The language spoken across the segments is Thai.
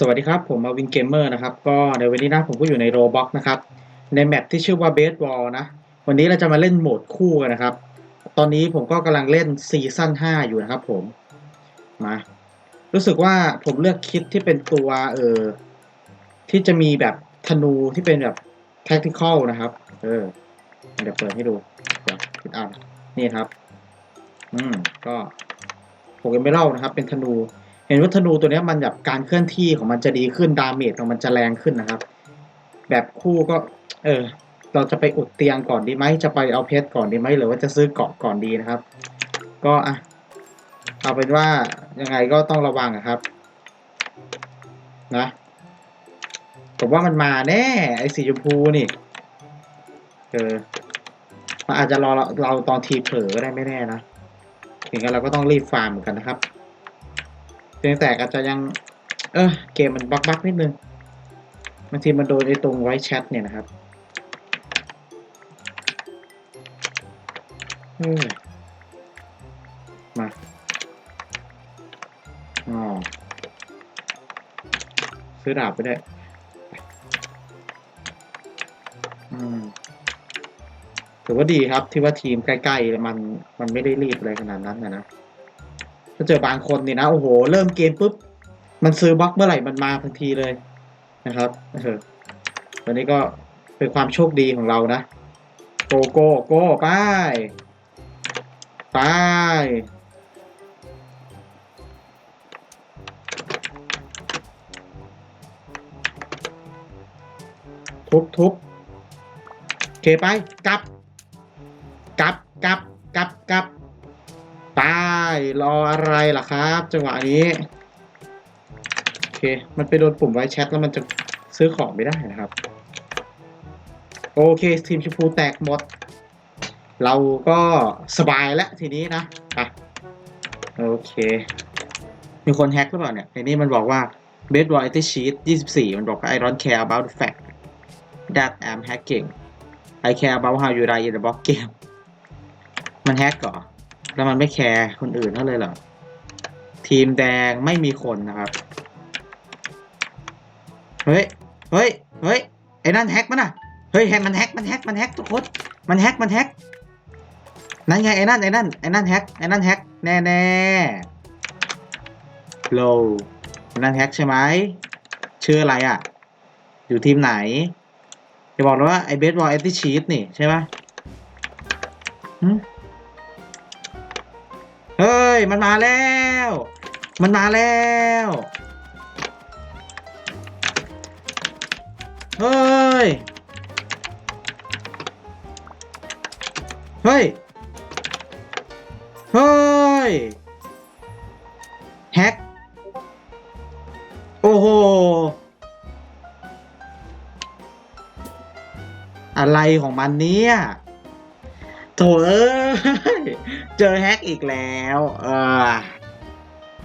สวัสดีครับ ผมมาวินเกมเมอร์นะครับ ก็ในวันนี้นะผมก็อยู่ในโรบ็อกนะครับ ในแมปที่ชื่อว่าเบสบอลนะ วันนี้เราจะมาเล่นโหมดคู่กันนะครับ ตอนนี้ผมก็กำลังเล่นซีซั่น5 อยู่นะครับผมมา รู้สึกว่าผมเลือกคิดที่เป็นตัวเออที่จะมีแบบธนูที่เป็นแบบ tactical นะครับ เออ เดี๋ยวเปิดให้ดู เดี๋ยวคิดอ่านนี่ครับ อืม ก็ผมยังไม่เล่านะครับ เป็นธนู เห็นว่าธนูตัวนี้มันแบบการเคลื่อนที่ของมันจะดีขึ้นดาเมจของมันจะแรงขึ้นนะครับ แบบคู่ก็ เออ เราจะไปอุดเตียงก่อนดีไหมจะไปเอาเพชรก่อนดีไหมหรือว่าจะซื้อเกาะก่อนดีนะครับ ก็อะเอาเป็นว่ายังไงก็ต้องระวังอะครับ นะผมว่ามันมาแน่ไอ้สีชมพูนี่เออมันอาจจะรอเราเราตอนทีเผลอก็ได้ไม่แน่นะอย่างนั้นเราก็ต้องรีบฟาร์มเหมือนกันนะครับ เพียงแต่อาจจะยัง เออเกมมันบักบักๆนิดนึงบางทีมันโดนไอ้ตรงไว้แชทเนี่ยนะครับมาอ๋อซื้อดาบไปได้อืมถือว่าดีครับที่ว่าทีมใกล้ๆ มันมันไม่ได้รีบอะไรขนาดนั้นนะนะ ถ้าเจอบางคนนี่นะโอ้โห เริ่มเกมปุ๊บ มันซื้อบล็อกเมื่อไหร่มันมาทันทีเลยนะครับเออวันนี้ก็เป็นความโชคดีของเรานะโกโก้โก้ไปไปทุบทุบโอเคไปกลับกลับกลับ รออะไรล่ะครับ จังหวะนี้ โอเค มันไปโดนปุ่มไว้แชทแล้วมันจะซื้อของไม่ได้นะครับ โอเค ทีมชมพูแตกหมด เราก็สบายแล้วทีนี้นะไปโอเค มีคนแฮ็กหรือเปล่าเนี่ยในนี้มันบอกว่า b e d w a r t Sheet 24 มันบอกว่า I don't care about the fact that I'm hacking I care about how you die in the block game มันแฮ็กเหรอ แล้วมันไม่แคร์คนอื่นเขาเลยเหรอ ทีมแดงไม่มีคนนะครับ เฮ้ย เฮ้ย เฮ้ย ไอ้นั่นแฮกมันอะเฮ้ยแฮกมันแฮกมันแฮกมันแฮกทุกคน มันแฮกมันแฮก นั่นไงไอ้นั่นไอ้นั่นไอ้นั่นแฮกไอ้นั่นแฮกแน่แน่โลนั่นแฮกใช่ไหมชื่ออะไรอะ อยู่ทีมไหนจะบอกนะว่าไอ้เบสบอลแอนตี้ชีตนี่ใช่ไหม เฮ้ย มันมาแล้ว มันมาแล้ว เฮ้ย เฮ้ย เฮ้ย แฮก โอ้โห อะไรของมันเนี่ย โถเอ้ย เจอแฮกอีกแล้วเออ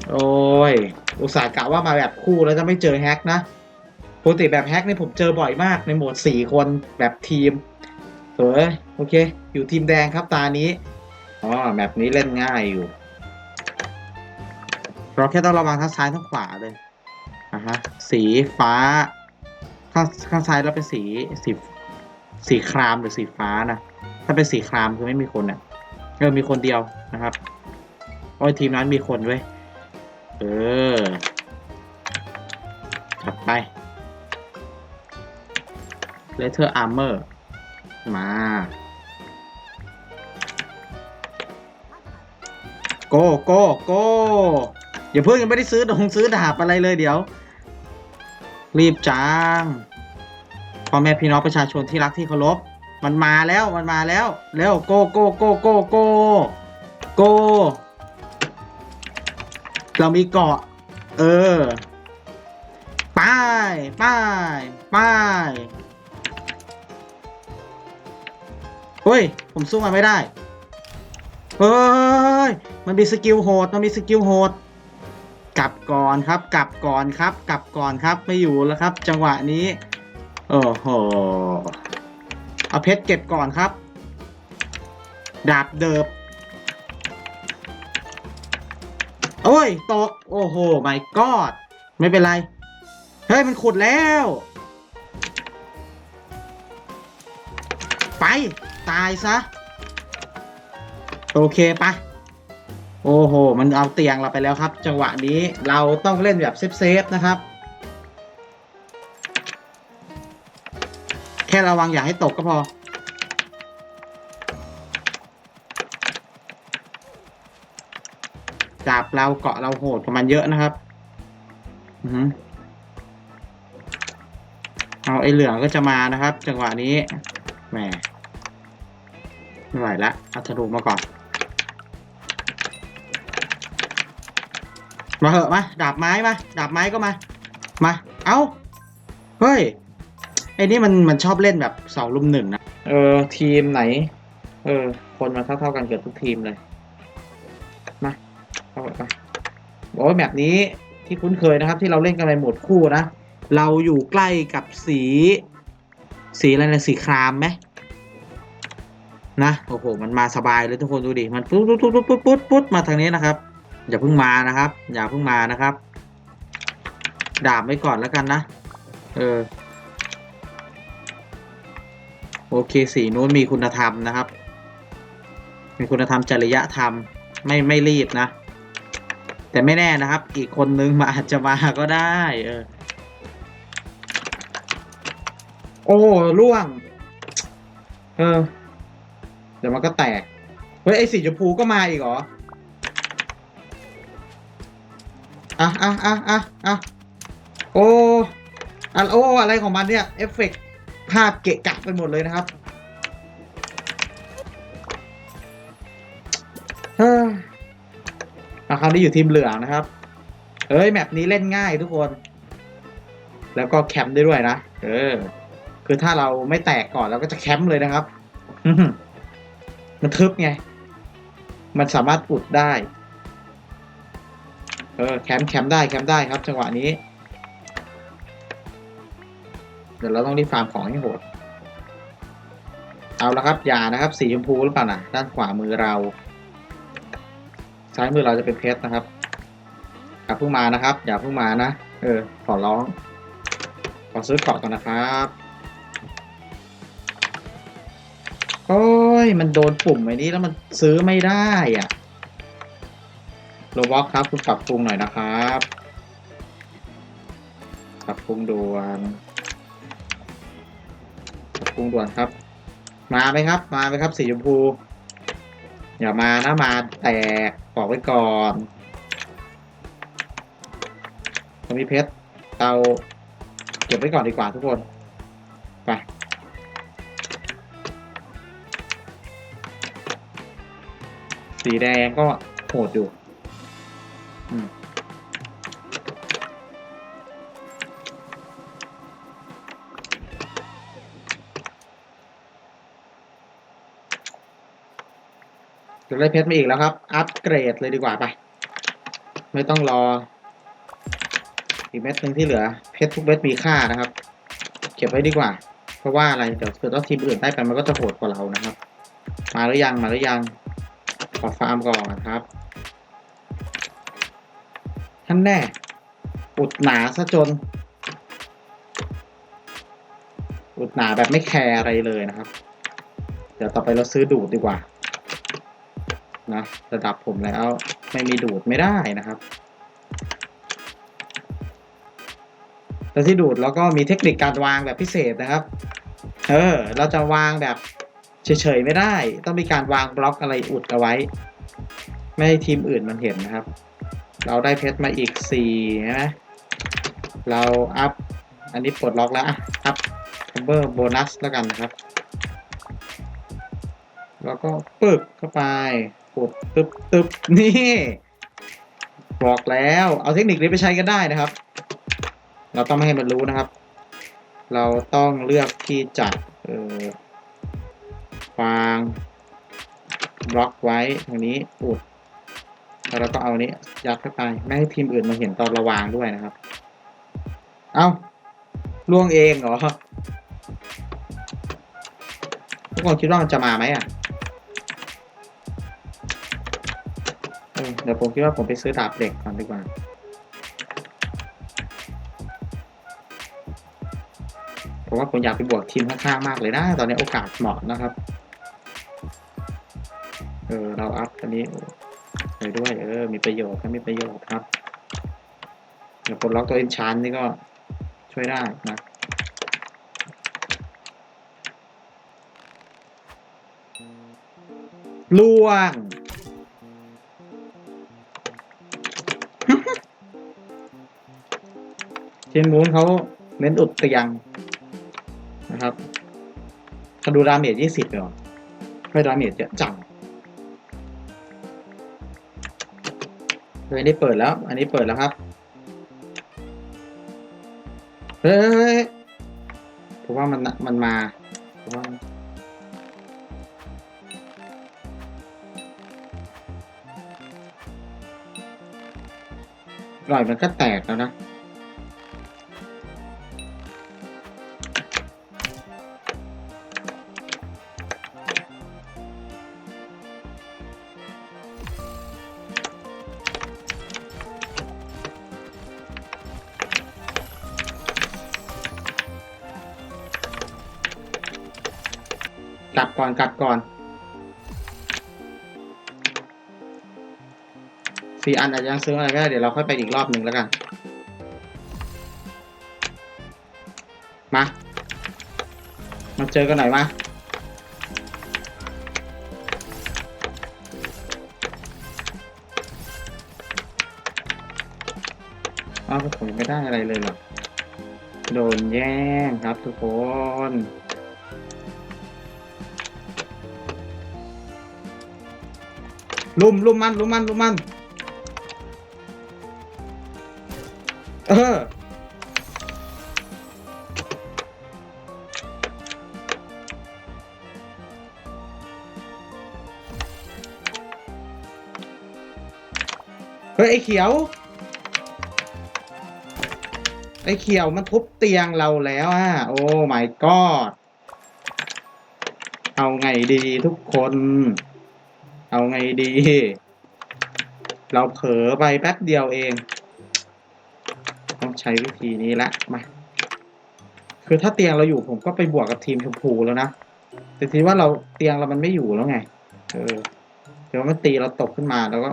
โอ้ย อุตส่าห์กะว่ามาแบบคู่แล้วจะไม่เจอแฮกนะปกติแบบแฮกนี่ผมเจอบ่อยมากในโหมดสี่คนแบบทีมโถเอ้ย โอเค อยู่ทีมแดงครับตานี้ อ๋อแบบนี้เล่นง่ายอยู่ เราแค่ต้องระวังทั้งซ้ายทั้งขวาเลยอะฮะ สีฟ้า ข้างข้างซ้ายเราเป็นสีสีสีครามหรือสีฟ้านะ ถ้าเป็นสีครามคือไม่มีคนอะเออมีคนเดียวนะครับโอ้ยทีมนั้นมีคนเว้ยเออถัดไป Letter Armor มอร์มาโก้โก้โก้อย่าเพิ่งยังไม่ได้ซื้อดงซื้อดาบอะไรเลยเดี๋ยว รีบจังพ่อแม่พี่น้องประชาชนที่รักที่เคารพ มันมาแล้วมันมาแล้วเร็วโกโกโกโกโกโกเรามีเกาะ เออไป้ายป้ายป้ายเฮ้ย ผมสู้มันไม่ได้ เฮ้ย มันมีสกิลโหด มันมีสกิลโหด กลับก่อนครับ กลับก่อนครับ กลับก่อนครับ ไม่อยู่แล้วครับ จังหวะนี้ โอ้โห เอาเพชรเก็บก่อนครับ ดาบเดิบโอ้ย ตก โอ้โห my god ไม่เป็นไร เฮ้ย มันขุดแล้ว ไป ตายซะ โอเคปะโอ้โห มันเอาเตียงเราไปแล้วครับ จังหวะนี้เราต้องเล่นแบบเซฟๆนะครับ ค่ระวังอย่าให้ตกก็พอ จับเราเกาะเราโหดกับมันเยอะนะครับอือเอาไอ้เหลืองก็จะมานะครับ จังหวะนี้แหมไม่ไหวละเอาธนูมาก่อน มาเหอะมา ดาบไม้มา ดาบไม้ก็มา มา เอ้า เฮ้ย ไอ้นี่มันมันชอบเล่นแบบเสองลุมหนึ่งนะ เออ ทีมไหน เออ คนมาเท่าๆกันเกือบทุกทีมเลย มาเข้าไปไปโอ้ยแบบนี้ที่คุ้นเคยนะครับ ที่เราเล่นกันในโหมดคู่นะ เราอยู่ใกล้กับสี สีอะไรนะสีครามไหมนะโอ้โหมันมาสบายเลยทุกคนดูดิมันปุ๊บปุ๊บปุ๊บปุ๊บปุ๊บปุ๊บมาทางนี้นะครับ อย่าเพิ่งมานะครับ อย่าเพิ่งมานะครับ ดาบไว้ก่อนแล้วกันนะ เออ โอเคสีนู้นมีคุณธรรมนะครับมีคุณธรรมจริยธรรมไม่ไม่รีบนะ แต่ไม่แน่นะครับ อีกคนนึงมาอาจจะมาก็ได้เออโอ้ล่วง เออ เดี๋ยวมันก็แตก เฮ้ย ไอสีชมพูก็มาอีกเหรอ อะอะอะอะอะโอ้อะโอ้ อะไรของมันเนี่ย เอฟเฟกต์ ภาพเกะกะไปหมดเลยนะครับเอะคราวนี้อยู่ทีมเหลืองนะครับเอ้ยแมปนี้เล่นง่ายทุกคน แล้วก็แคมป์ได้ด้วยนะ เออ คือถ้าเราไม่แตกก่อนเราก็จะแคมป์เลยนะครับ มันทึบไง มันสามารถอุดได้ เออแคมป์แคมป์ได้แคมป์ได้ครับ จังหวะนี้ ดี๋ยวเราต้องรีบฟาร์มของให้โหด เอาละครับยานะครับ สีชมพูหรือเปล่านะด้านขวามือเรา ซ้ายมือเราจะเป็นเพชรนะครับอย่าเพิ่งมานะครับ อย่าเพิ่งมานะ เออ ขอร้อง ขอซื้อเกาะก่อนนะครับโอ้ยมันโดนปุ่มไอ้นี้แล้วมันซื้อไม่ได้อะโรบ็อกครับคุณปรับปรุงหน่อยนะครับ ปรับปรุงด่วน ปรุงด่วนครับ มาไหมครับ มาไหมครับ สีชมพู อย่ามานะมาแตกบอกไว้ก่อนผมมีเพชรเตาเก็บไว้ก่อนดีกว่าทุกคน ไป สีแดงก็โหดอยู่ จะได้เพชรมาอีกแล้วครับ อัปเกรดเลยดีกว่าไป ไม่ต้องรอ อีกเม็ดหนึ่งที่เหลือ เพชรทุกเม็ดมีค่านะครับ เก็บไว้ดีกว่า เพราะว่าอะไร เดี๋ยวเกิดว่าทีมอื่นได้ไปมันก็จะโหดกว่าเรานะครับ มาหรือยัง มาหรือยัง ขอฟาร์มก่อนครับท่านแน่อุดหนาซะจน อุดหนาแบบไม่แคร์อะไรเลยนะครับ เดี๋ยวต่อไปเราซื้อดูดดีกว่า นะ ระดับผมแล้วไม่มีดูดไม่ได้นะครับแต่ที่ดูดแล้วก็มีเทคนิคการวางแบบพิเศษนะครับ เออ เราจะวางแบบเฉยๆไม่ได้ ต้องมีการวางบล็อกอะไรอุดเอาไว้ ไม่ให้ทีมอื่นมันเห็นนะครับ เราได้เพชรมาอีกสี่นะเราอัพ อันนี้ปลดล็อกแล้วอะอัพคัมเบอร์โบนัสแล้วกันนะครับ แล้วก็ปึกเข้าไป กดตึบตึบนี่บอกแล้วเอาเทคนิคนี้ไปใช้กันได้นะครับ เราต้องไม่ให้มันรู้นะครับ เราต้องเลือกที่จะเออวางบล็อกไว้ตรงนี้อุดแล้วเราก็เอานี้ยัดเข้าไปไม่ให้ทีมอื่นมาเห็นตอนระวางด้วยนะครับ เอาล่วงเองเหรอทุกคนคิดว่ามันจะมาไหมอะ เดี๋ยวผมคิดว่าผมไปซื้อดาบเหล็กก่อนดีกว่าผมว่าผมอยากไปบวกทีมข้างๆมากเลยนะ ตอนนี้โอกาสเหมาะนะครับ เออเราอัพอันนี้ไปด้วย เออ มีประโยชน์ครับมีประโยชน์ครับ เดี๋ยวปลดล็อกตัวเอนชานนี่ก็ช่วยได้นะล่วง เชนมูนเขาเน้นอุดเตียงนะครับเขาดูดาเมจยี่สิบเลยเหรอไม่ดาเมจเยอะจังเฮ้ยนี่เปิดแล้ว อันนี้เปิดแล้วครับ เฮ้ยผมว่ามันมันมาผมว่าหน่อยมันก็แตกแล้วนะ กลับก่อนกลับก่อนสี่อันอาจจะยังซื้ออะไรก็ได้เดี๋ยวเราค่อยไปอีกรอบหนึ่งแล้วกัน มา มาเจอกันหน่อยมาอ้าวผมไม่ได้อะไรเลยหรอโดนแย่งครับทุกคน ลุมลุมมันลุมมันลุมมันเออเฮ้ยไอ้เขียว ไอ้เขียวมันทุบเตียงเราแล้วอะ โอ้ my god เอาไงดีทุกคน เอาไงดี เราเผลอไปแป๊บเดียวเอง ต้องใช้วิธีนี้ละ มา คือถ้าเตียงเราอยู่ผมก็ไปบวกกับทีมชมพูแล้วนะ แต่ทีว่าเราเตียงเรามันไม่อยู่แล้วไง เออ เดี๋ยวมันตีเราตกขึ้นมาแล้วก็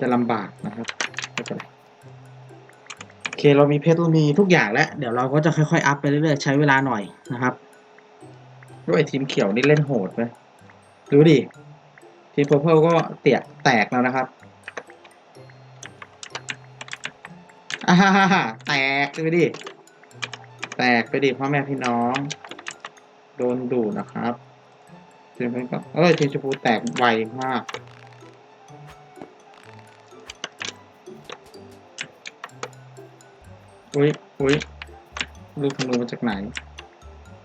จะลำบากนะครับไม่เป็นไรโอเคเรามีเพชรเรามีทุกอย่างแล้ว เดี๋ยวเราก็จะค่อยๆอัพไปเรื่อยๆใช้เวลาหน่อยนะครับ ด้วยทีมเขียวนี่เล่นโหดไหม ดูดิ ทีมเพอร์เพลก็เตียแตกแล้วนะครับอ่าฮ่าฮ่าแตกไปดิ แตกไปดิพ่อแม่พี่น้อง โดนดูนะครับทีมเพนก็เอ้ยทีมชมพูแตกไวมากอุ้ยอุ้ยลูกธนูมาจากไหน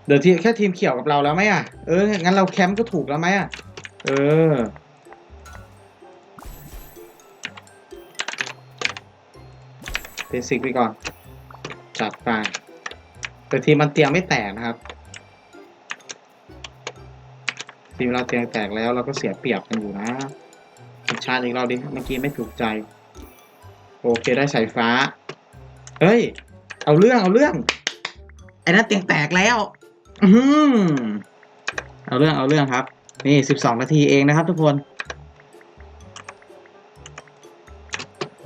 เดี๋ยวทีแค่ทีมเขียวกับเราแล้วไหมอะ เออ งั้นเราแคมป์ก็ถูกแล้วไหมอะ เออ เบสิกไปก่อน จัดไป แต่ทีมมันเตียงไม่แตกนะครับ ทีมเราเตียงแตกแล้วเราก็เสียเปรียบกันอยู่นะชาติอีกเราดิ เมื่อกี้ไม่ถูกใจ โอเคได้สายฟ้า เฮ้ย เอาเรื่องเอาเรื่องไอ้นั่นเตียงแตกแล้ว อือหือเอาเรื่องเอาเรื่องครับ นี่สิบสองนาทีเองนะครับทุกคน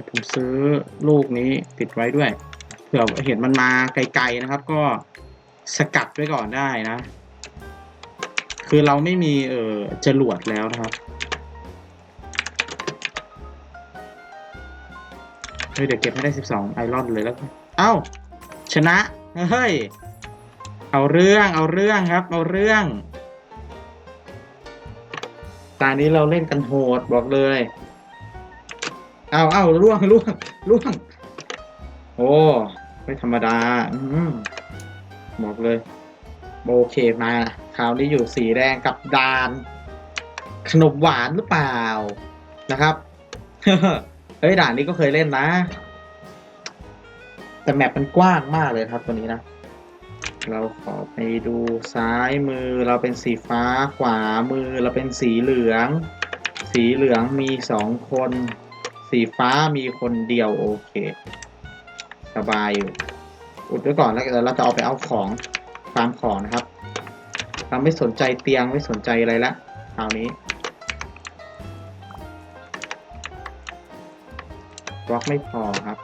ผมซื้อลูกนี้ติดไว้ด้วยเผื่อเห็นมันมาไกลๆนะครับ ก็สกัดไว้ก่อนได้นะ คือเราไม่มีเออจรวดแล้วนะครับเฮ้ยเดี๋ยวเก็บให้ได้สิบสองไอรอนเลยแล้ว เอ้า ชนะ เฮ้ย เอาเรื่องเอาเรื่องครับ เอาเรื่อง ตานี้เราเล่นกันโหดบอกเลย เอาเอาล่วงล่วงล่วง โอ้ไม่ธรรมดา อืมบอกเลย โอเคมาคราวนี้อยู่สีแดงกับดานขนมหวานหรือเปล่านะครับ เฮ้ยด่านนี้ก็เคยเล่นนะ แต่แมปมันกว้างมากเลยครับตัวนี้นะ เราขอไปดูซ้ายมือเราเป็นสีฟ้าขวามือเราเป็นสีเหลือง สีเหลืองมีสองคน สีฟ้ามีคนเดียวโอเค สบายอยู่อุดไว้ก่อนแล้วเดี๋ยวเราจะเอาไปเอาของฟาร์มของนะครับ เราไม่สนใจเตียงไม่สนใจอะไรละคราวนี้บล็อกไม่พอครับ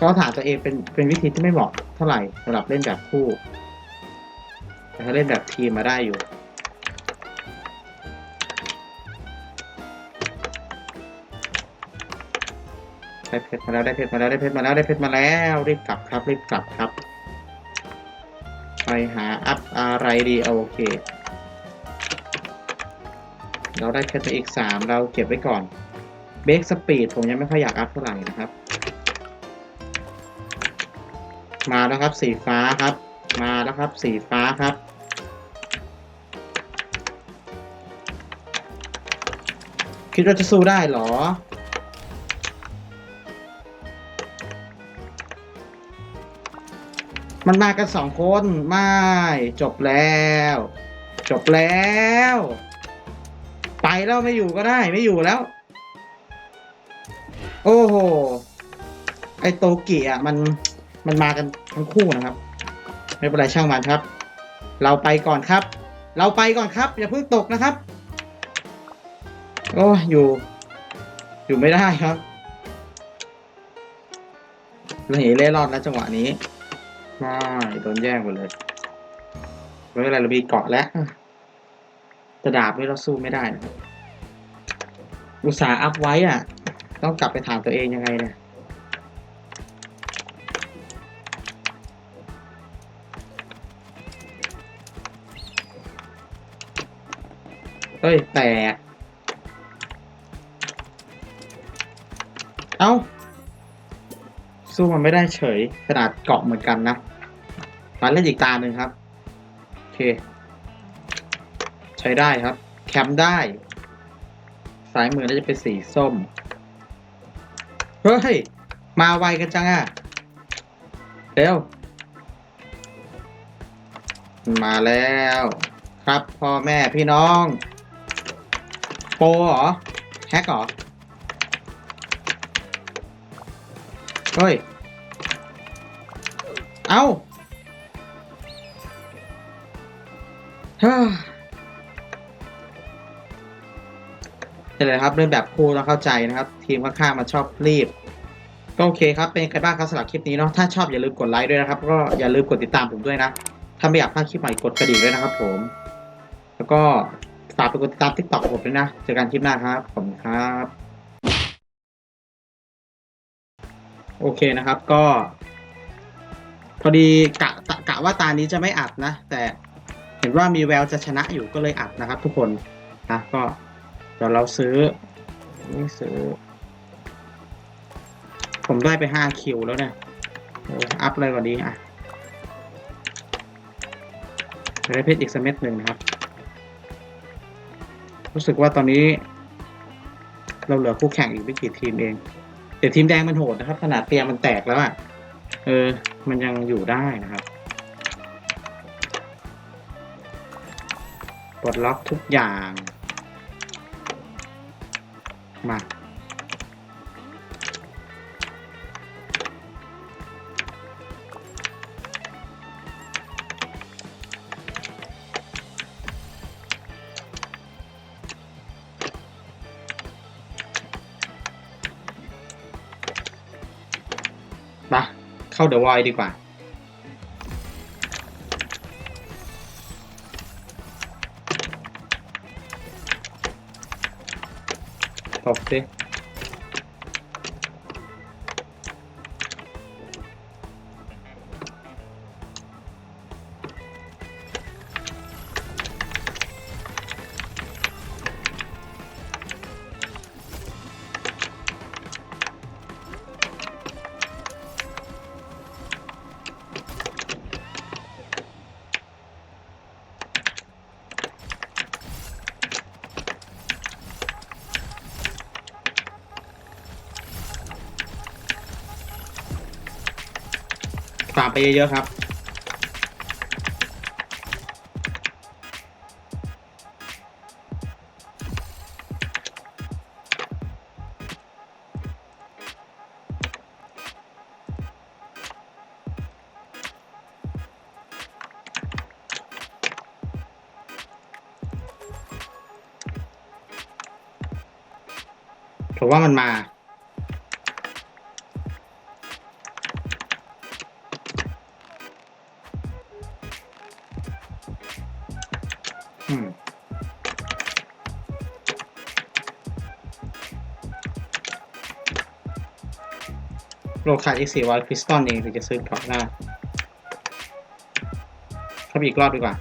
ก็ถามตัวเองเป็นเป็นวิธีที่ไม่เหมาะเท่าไหร่สำหรับเล่นแบบคู่ แต่ถ้าเล่นแบบทีมมาได้อยู่ได้เพชรมาแล้วได้เพชรมาแล้วได้เพชรมาแล้วได้เพชรมาแล้วรีบกลับครับรีบกลับครับ ไปหาอัพอะไรดีโอเค เราได้เพชรมาอีกสามเราเก็บไว้ก่อนเบรกสปีดผมยังไม่ค่อยอยากอัพเท่าไหร่นะครับ มาแล้วครับ สีฟ้าครับ มาแล้วครับ สีฟ้าครับ คิดว่าจะสู้ได้เหรอ มันมากันสองคน ไม่ จบแล้ว จบแล้ว ไปแล้วไม่อยู่ก็ได้ไม่อยู่แล้ว โอ้โห ไอโตเกิอะมัน มันมากันทั้งคู่นะครับ ไม่เป็นไรช่างมันครับ เราไปก่อนครับ เราไปก่อนครับ อย่าเพิ่งตกนะครับโอ้อยู่ อยู่ไม่ได้ครับเราเห็นเล่รอนแล้วจังหวะนี้ไม่โดนแย่งหมดเลยไม่เป็นไรเรามีเกาะแล้วจะดาบนี่เราสู้ไม่ได้นะครับอุตสาห์อัพไว้อะ ต้องกลับไปถามตัวเองยังไงเนี่ย เฮ้ย แตก เอ้า สู้มันไม่ได้เฉยขนาดเกาะเหมือนกันนะมาเล่นอีกตาหนึ่งครับ โอเค ใช้ได้ครับ แคมป์ได้ สายมือน่าจะเป็นสีส้ม เฮ้ย มาไวกันจังอะเร็ว มาแล้วครับพ่อแม่พี่น้อง โปรเหรอ แฮกเหรอ เฮ้ย เอ้าเฮ้ยนี่เลยครับเล่นแบบคู่ต้องเข้าใจนะครับ ทีมข้างๆมันชอบรีบ ก็โอเคครับ เป็นใครบ้างครับสำหรับคลิปนี้เนาะถ้าชอบอย่าลืมกดไลค์ด้วยนะครับ ก็อย่าลืมกดติดตามผมด้วยนะ ถ้าไม่อยากพลาดคลิปใหม่กดกระดิ่งด้วยนะครับผม แล้วก็ ฝากไปกดติดตามทิกตอกผมด้วยนะ เจอกันคลิปหน้าครับ ขอบคุณครับ โอเคนะครับก็ พอดีกะกะว่าตานี้จะไม่อัดนะ แต่เห็นว่ามีแววจะชนะอยู่ก็เลยอัดนะครับ ทุกคนนะก็เดี๋ยวเราซื้อนี่ซื้อ ผมได้ไปห้าคิวแล้วเนี่ยอัพเลยกว่านี้อะได้เพชรอีกสกเม็ดหนึ่งนะครับ รู้สึกว่าตอนนี้ เราเหลือคู่แข่งอีกไม่กี่ทีมเอง แต่ทีมแดงมันโหดนะครับ ขนาดเตียงมันแตกแล้วอะ่ะ เออ มันยังอยู่ได้นะครับปลดล็อกทุกอย่าง มามา เข้าเดอะวอยดีกว่า ตบสิ ไปเยอะๆครับ ผมว่ามันมา โลขาดอีกสี่ร้อยคริสตัลเองถึงจะซื้อเกาะได้เข้าไปอีกรอบดีกว่า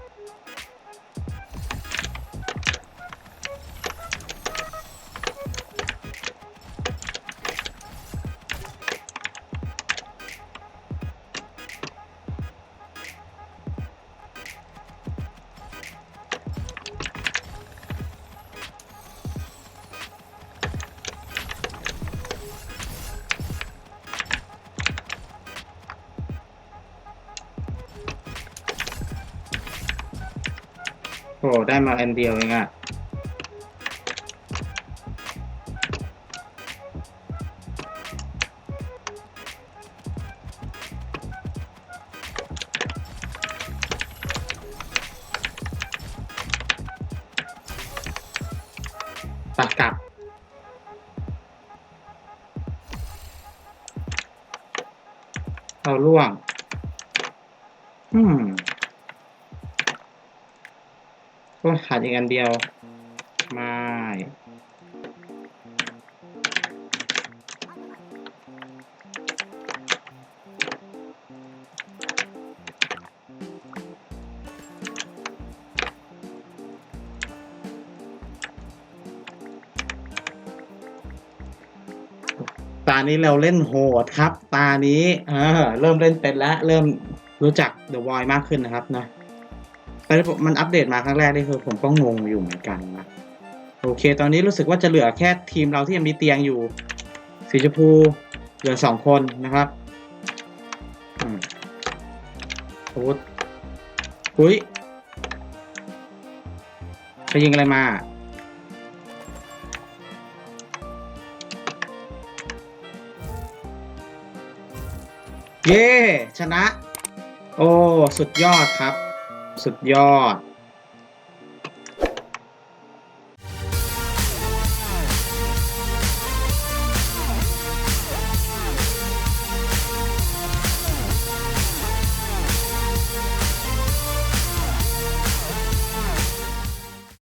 ได้มาอันเดียวเองอะตัดกลับเอาล่วง อืม ก็ขาดอีกอันเดียวไม่ตานี้เราเล่นโหดครับ ตานี้เออเริ่มเล่นเป็นแล้ว เริ่มรู้จัก The Void มากขึ้นนะครับนะ มมันอัปเดตมาครั้งแรกนี่คือผมก็งงอยู่เหมือนกันนะโอเค ตอนนี้รู้สึกว่าจะเหลือแค่ทีมเราที่ยังมีเตียงอยู่ สีชมพูเหลือสองคนนะครับอาวุธอุ้ยไปยิงอะไรมาเย้ชนะ โอ้ สุดยอดครับ สุดยอด